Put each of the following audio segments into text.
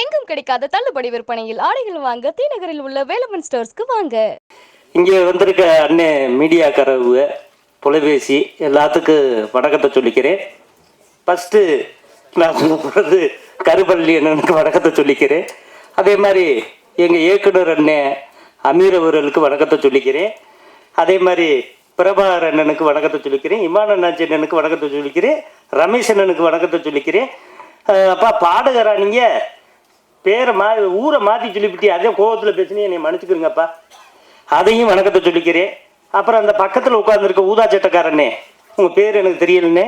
எங்கும் கிடைக்காத தள்ளுபடி விற்பனையில் ஆடைகள் வாங்க தீநகரில் உள்ள வேலமன் ஸ்டோர்ஸ்க்கு வாங்க. இங்கே வந்திருக்க அண்ணே மீடியாக்காரவுக தொலைபேசி எல்லாத்துக்கும் வணக்கத்தை சொல்லிக்கிறேன். ஃபஸ்ட்டு நான் சொல்ல போகிறது கருப்பள்ளி அண்ணனுக்கு வணக்கத்தை சொல்லிக்கிறேன். அதே மாதிரி எங்கள் இயக்குனர் அண்ணே அமீர் அவர்களுக்கு வணக்கத்தை சொல்லிக்கிறேன். அதே மாதிரி பிரபாகர் அண்ணனுக்கு வணக்கத்தை சொல்லிக்கிறேன். இமான அண்ணாச்சி அண்ணனுக்கு வணக்கத்தை சொல்லிக்கிறேன். ரமேஷ் அண்ணனுக்கு வணக்கத்தை சொல்லிக்கிறேன். அப்பா பாடுகிறானீங்க பேரை மா ஊரை மாற்றி சொல்லிவிட்டி அதே கோபத்தில் பேசினே என்னை மன்னிச்சுக்கிறீங்கப்பா அதையும் வணக்கத்தை சொல்லிக்கிறேன். அப்புறம் அந்த பக்கத்தில் உட்காந்துருக்க ஊதா சட்டக்காரனே உங்கள் பேர் எனக்கு தெரியலண்ணே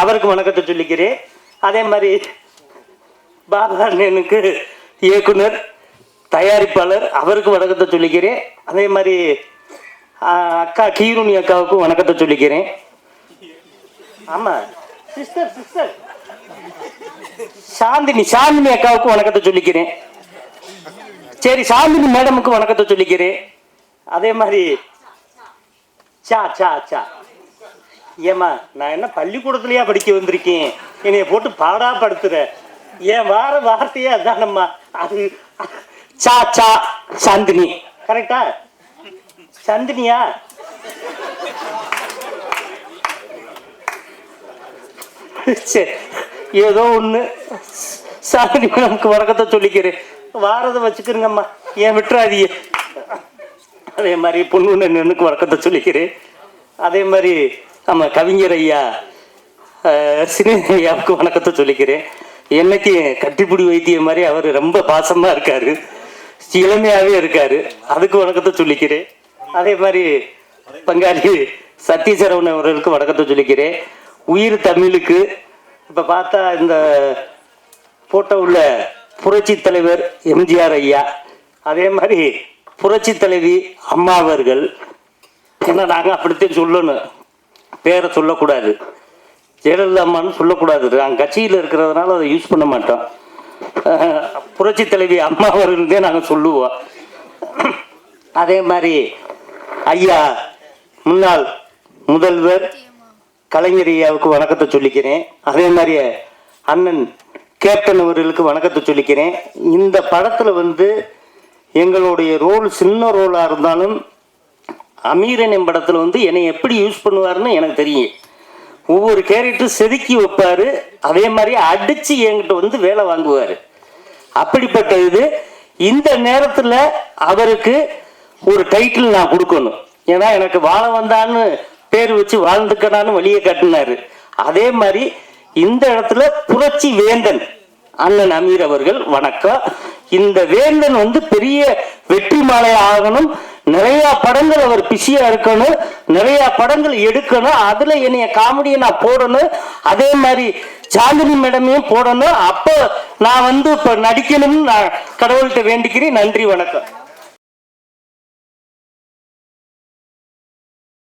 அவருக்கு வணக்கத்தை சொல்லிக்கிறேன். அதே மாதிரி பாபா அண்ணனுக்கு இயக்குனர் தயாரிப்பாளர் அவருக்கு வணக்கத்தை சொல்லிக்கிறேன். அதே மாதிரி அக்கா கீருணி அக்காவுக்கும் வணக்கத்தை சொல்லிக்கிறேன். ஆமாம் சிஸ்டர் சிஸ்டர். சாந்தினி சாந்தினி அக்காவுக்கு வணக்கத்தை சொல்லிக்கிறேன். சரி சாந்தினி மேடமுக்கு வணக்கத்தை சொல்லிக்கிறேன். அதே மாதிரி சா சா சா. ஏம்மா நான் என்ன பள்ளிக்கூடத்துலயா படிக்க வந்திருக்கேன்? என்னைய போட்டு பாடா படுத்துற ஏன் வார வார்த்தையே அதானம்மா. அது சா சா சாந்தினி. கரெக்டா? சந்தினியா? சரி. ஏதோ ஒன்று சாமி நமக்கு வணக்கத்தை சொல்லிக்கிறேன். வாரதை வச்சுக்கிறேங்கம்மா ஏன் விட்டுறாதீங்க. அதே மாதிரி பொண்ணு நின்றுக்கு வணக்கத்தை சொல்லிக்கிறேன். அதே மாதிரி நம்ம கவிஞர் ஐயா அஹ், சினி ஐயாவுக்கு வணக்கத்தை சொல்லிக்கிறேன். என்னைக்கு கட்டிப்பிடி வைத்தியம் மாதிரி அவர் ரொம்ப பாசமாக இருக்கார். இளமையாகவே இருக்கார். அதுக்கு வணக்கத்தை சொல்லிக்கிறேன். அதே மாதிரி பங்காளி சத்யசரவணன் அவர்களுக்கு வணக்கத்தை சொல்லிக்கிறேன். உயிர் தமிழுக்கு இப்போ பார்த்தா இந்த போட்டோ உள்ள புரட்சி தலைவர் எம்ஜிஆர் ஐயா அதே மாதிரி புரட்சி தலைவி அம்மா அவர்கள். ஏன்னா நாங்கள் அப்படித்தான் சொல்லணும். பேரை சொல்லக்கூடாது. ஜெயலலிதா அம்மான்னு சொல்லக்கூடாது. நாங்கள் கட்சியில் இருக்கிறதுனால அதை யூஸ் பண்ண மாட்டோம். புரட்சி தலைவி அம்மா அவர்கள்தே நாங்கள் சொல்லுவோம். அதே மாதிரி ஐயா முன்னாள் முதல்வர் கலைஞர் ஐயாவுக்கு வணக்கத்தை சொல்லிக்கிறேன். அதே மாதிரி அண்ணன் கேப்டன் அவர்களுக்கு வணக்கத்தை சொல்லிக்கிறேன். இந்த படத்தில் வந்து எங்களுடைய ரோல் சின்ன ரோலாக இருந்தாலும் அமீரன் படத்தில் வந்து என்னை எப்படி யூஸ் பண்ணுவாருன்னு எனக்கு தெரியும். ஒவ்வொரு கேரக்டரும் செதுக்கி வைப்பார். அதே மாதிரி அடித்து என்கிட்ட வந்து வேலை வாங்குவார். அப்படிப்பட்ட இது இந்த நேரத்தில் அவருக்கு ஒரு டைட்டில் நான் கொடுக்கணும். ஏன்னா எனக்கு வாழ வந்தான்னு பேர் வச்சு வாழ்ந்துக்கடான்னு வழியை காட்டினாரு. அதே மாதிரி இந்த இடத்துல புரட்சி வேந்தன் அண்ணன் அமீர் அவர்கள் வணக்கம் இந்த வேந்தன் வந்து பெரிய வெற்றி மாலை ஆகணும். நிறைய படங்கள் அவர் பிஸியா இருக்கணும். நிறைய படங்கள் எடுக்கணும். அதுல என்னைய காமெடியை நான் போடணும். அதே மாதிரி சாந்தினி மேடமையும் போடணும். அப்போ நான் வந்து இப்ப நடிக்கணும்னு நான் கடவுள்கிட்ட வேண்டிக்கிறேன். நன்றி வணக்கம்.